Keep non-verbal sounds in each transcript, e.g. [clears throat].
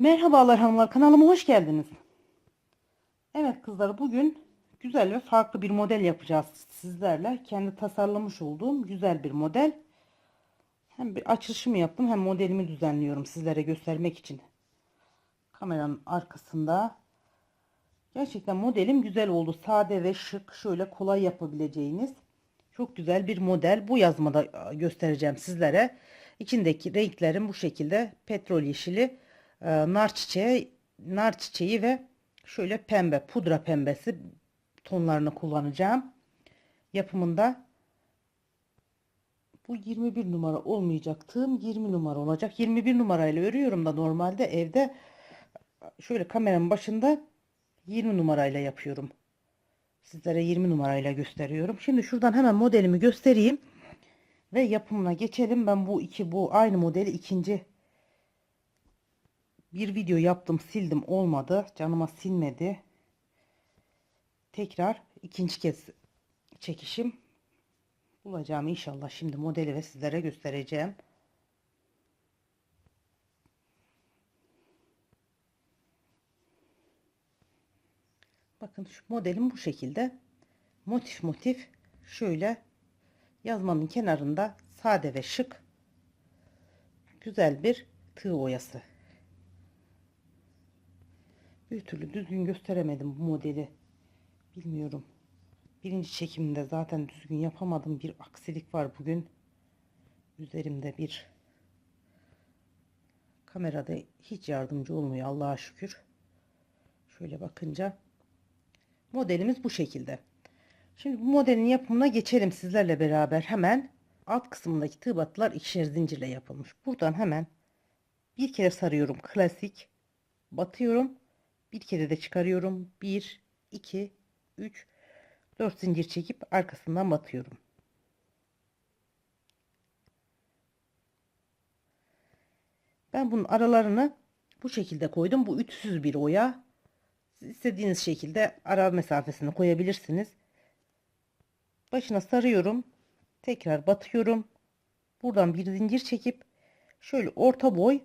Merhabalar hanımlar kanalıma hoş geldiniz. Evet kızlar bugün güzel ve farklı bir model yapacağız sizlerle. Kendi tasarlamış olduğum güzel bir model. Hem bir açılışımı yaptım hem modelimi düzenliyorum sizlere göstermek için. Kameranın arkasında. Gerçekten modelim güzel oldu. Sade ve şık şöyle kolay yapabileceğiniz çok güzel bir model. Bu yazmada göstereceğim sizlere. İçindeki renklerim bu şekilde petrol yeşili e, nar çiçeği, nar çiçeği ve şöyle pembe, pudra pembesi tonlarını kullanacağım. Yapımında bu 21 numara olmayacak. Tığım 20 numara olacak. 21 numarayla örüyorum da normalde evde şöyle kameranın başında 20 numarayla yapıyorum. Sizlere 20 numarayla gösteriyorum. Şimdi şuradan hemen modelimi göstereyim ve yapımına geçelim. Ben bu iki bu aynı modeli ikinci bir video yaptım sildim olmadı. Canıma silmedi tekrar ikinci kez çekişim. Bulacağım inşallah şimdi modeli ve sizlere göstereceğim. Bakın şu modelim bu şekilde. Motif motif şöyle yazmanın kenarında sade ve şık güzel bir tığ oyası bir türlü düzgün gösteremedim bu modeli. Bilmiyorum. Birinci çekimde zaten düzgün yapamadım. Bir aksilik var bugün. Üzerimde bir kamerada hiç yardımcı olmuyor Allah'a şükür. Şöyle bakınca modelimiz bu şekilde. Şimdi bu modelin yapımına geçelim sizlerle beraber hemen. Alt kısmındaki tığ battılar ikişer zincirle yapılmış. Buradan hemen bir kere sarıyorum klasik batıyorum bir kere de çıkarıyorum. 1 2 3 4 zincir çekip arkasından batıyorum. Ben bunun aralarını bu şekilde koydum. Bu ütüsüz bir oya. Siz istediğiniz şekilde ara mesafesini koyabilirsiniz. Başına sarıyorum. Tekrar batıyorum. Buradan bir zincir çekip şöyle orta boy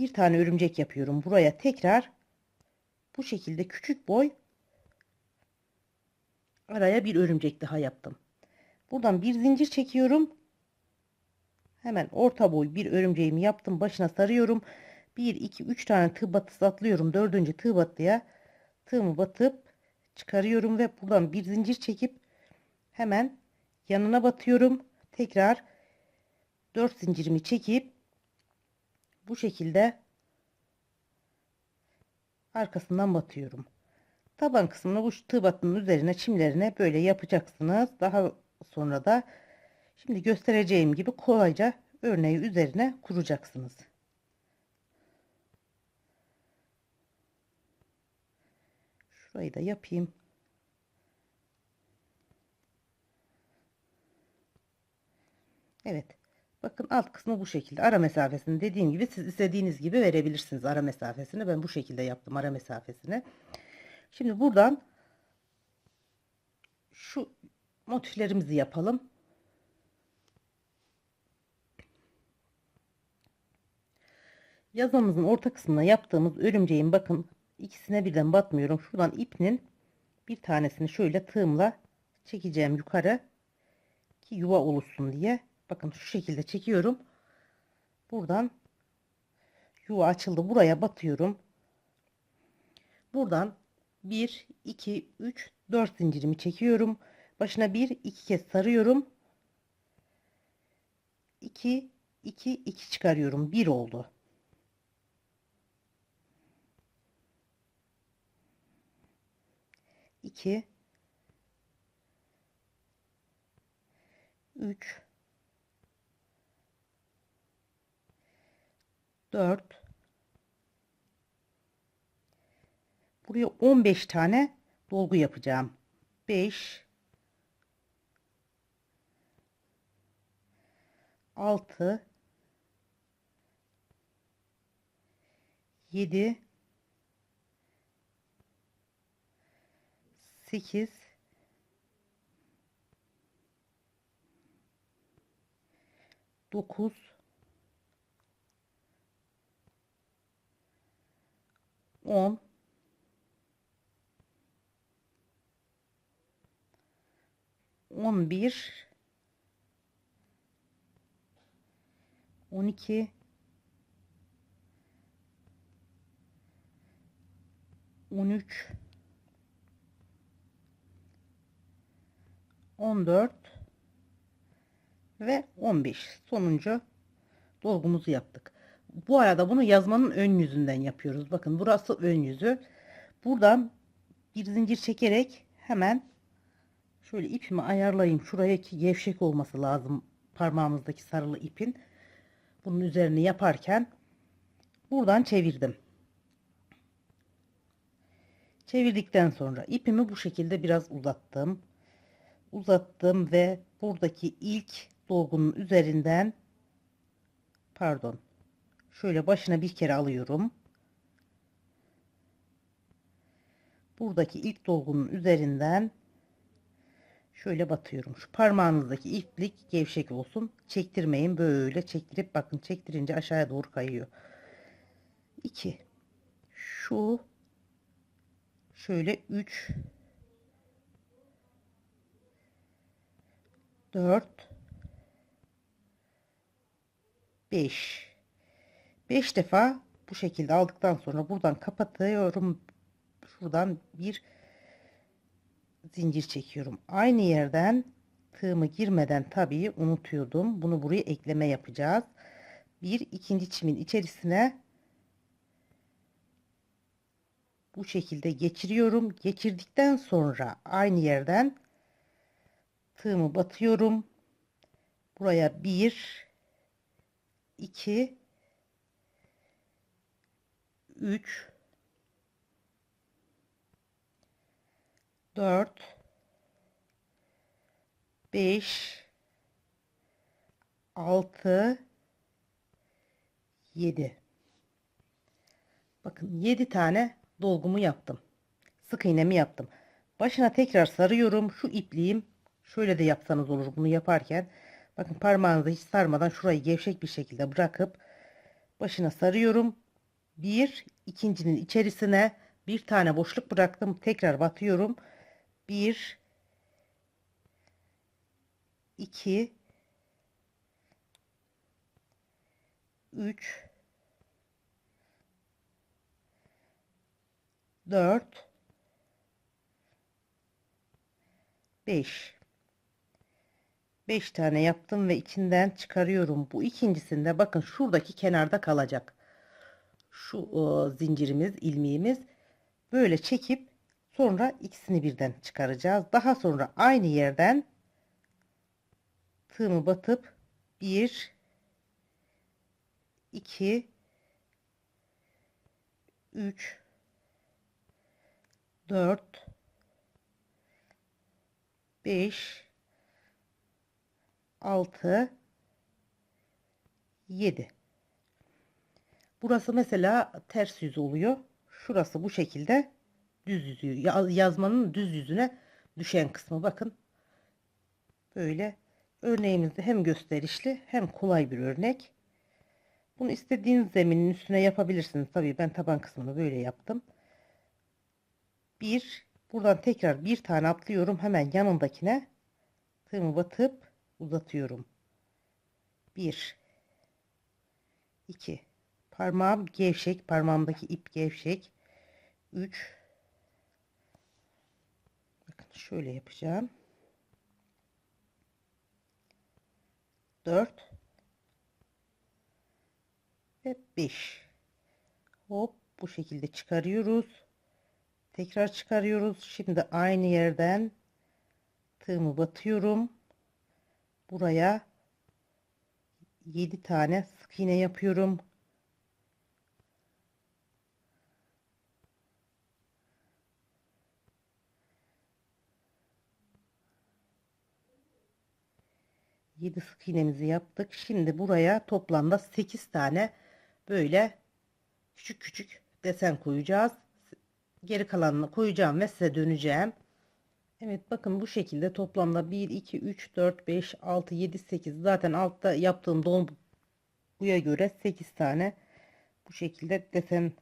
bir tane örümcek yapıyorum. Buraya tekrar bu şekilde küçük boy araya bir örümcek daha yaptım. Buradan bir zincir çekiyorum. Hemen orta boy bir örümceğimi yaptım. Başına sarıyorum. 1 2 3 tane tığ batısı atlıyorum. Dördüncü tığ battıya tığımı batıp çıkarıyorum ve buradan bir zincir çekip hemen yanına batıyorum. Tekrar 4 zincirimi çekip bu şekilde arkasından batıyorum. Taban kısmını bu tığ battının üzerine çimlerine böyle yapacaksınız. Daha sonra da şimdi göstereceğim gibi kolayca örneği üzerine kuracaksınız. Şurayı da yapayım. Evet. Bakın alt kısmı bu şekilde. Ara mesafesini dediğim gibi siz istediğiniz gibi verebilirsiniz ara mesafesini. Ben bu şekilde yaptım ara mesafesini. Şimdi buradan şu motiflerimizi yapalım. Yazmamızın orta kısmına yaptığımız örümceğin bakın ikisine birden batmıyorum. Şuradan ipnin bir tanesini şöyle tığımla çekeceğim yukarı ki yuva oluşsun diye. Bakın şu şekilde çekiyorum. Buradan yuva açıldı. Buraya batıyorum. Buradan 1, 2, 3, 4 zincirimi çekiyorum. Başına 1, 2 kez sarıyorum. 2, 2, 2 çıkarıyorum. 1 oldu. İki, üç, 4 buraya 15 tane dolgu yapacağım. 5 6 7 8 9 10 11 12 13 14 ve 15 sonuncu dolgumuzu yaptık. Bu arada bunu yazmanın ön yüzünden yapıyoruz. Bakın burası ön yüzü. Buradan bir zincir çekerek hemen şöyle ipimi ayarlayayım. Şuraya ki gevşek olması lazım parmağımızdaki sarılı ipin. Bunun üzerine yaparken buradan çevirdim. Çevirdikten sonra ipimi bu şekilde biraz uzattım. Uzattım ve buradaki ilk dolgunun üzerinden pardon şöyle başına bir kere alıyorum. Buradaki ilk dolgunun üzerinden şöyle batıyorum. Şu parmağınızdaki iplik gevşek olsun. Çektirmeyin. Böyle çektirip bakın çektirince aşağıya doğru kayıyor. 2 şu şöyle 3 4 5 5 defa bu şekilde aldıktan sonra buradan kapatıyorum. Şuradan bir zincir çekiyorum. Aynı yerden tığımı girmeden tabii unutuyordum. Bunu buraya ekleme yapacağız. Bir ikinci çimin içerisine bu şekilde geçiriyorum. Geçirdikten sonra aynı yerden tığımı batıyorum. Buraya 1 2 3 4 5 6 7 Bakın 7 tane dolgumu yaptım. Sık iğnemi yaptım. Başına tekrar sarıyorum. Şu ipliğim şöyle de yapsanız olur bunu yaparken. Bakın parmağınızı hiç sarmadan şurayı gevşek bir şekilde bırakıp başına sarıyorum. Bir ikincinin içerisine bir tane boşluk bıraktım. Tekrar batıyorum. Bir iki üç 4 5 5 tane yaptım ve içinden çıkarıyorum. Bu ikincisinde bakın şuradaki kenarda kalacak. Şu o, zincirimiz, ilmeğimiz böyle çekip sonra ikisini birden çıkaracağız. Daha sonra aynı yerden tığımı batıp 1 2 3 4 5 6 7 Burası mesela ters yüz oluyor. Şurası bu şekilde düz yüzü yazmanın düz yüzüne düşen kısmı bakın. Böyle örneğimizde hem gösterişli hem kolay bir örnek. Bunu istediğiniz zeminin üstüne yapabilirsiniz. Tabii ben taban kısmını böyle yaptım. Bir buradan tekrar bir tane atlıyorum hemen yanındakine tığımı batıp uzatıyorum. Bir, iki, parmağım gevşek parmağımdaki ip gevşek. Üç, bakın şöyle yapacağım. Dört ve beş. Hop bu şekilde çıkarıyoruz. Tekrar çıkarıyoruz. Şimdi aynı yerden tığımı batıyorum. Buraya 7 tane sık iğne yapıyorum. Yedi sık iğnemizi yaptık. Şimdi buraya toplamda 8 tane böyle küçük küçük desen koyacağız geri kalanını koyacağım ve size döneceğim. Evet bakın bu şekilde toplamda 1 2 3 4 5 6 7 8 zaten altta yaptığım dolguya göre 8 tane bu şekilde desen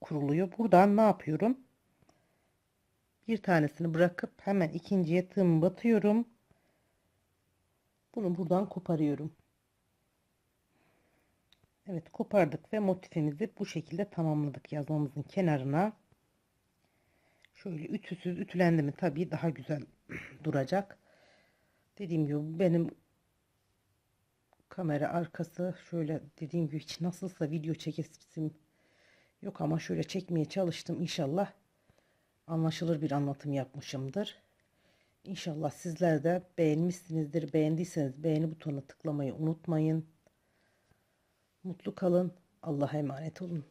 kuruluyor. Buradan ne yapıyorum? Bir tanesini bırakıp hemen ikinciye tığımı batıyorum. Bunu buradan koparıyorum. Evet kopardık ve motifimizi bu şekilde tamamladık yazmamızın kenarına. Şöyle ütüsüz ütülendi mi tabii daha güzel [clears throat] duracak. Dediğim gibi benim kamera arkası şöyle dediğim gibi hiç nasılsa video çekesim yok ama şöyle çekmeye çalıştım inşallah anlaşılır bir anlatım yapmışımdır. İnşallah sizler de beğenmişsinizdir. Beğendiyseniz beğeni butonuna tıklamayı unutmayın. Mutlu kalın. Allah'a emanet olun.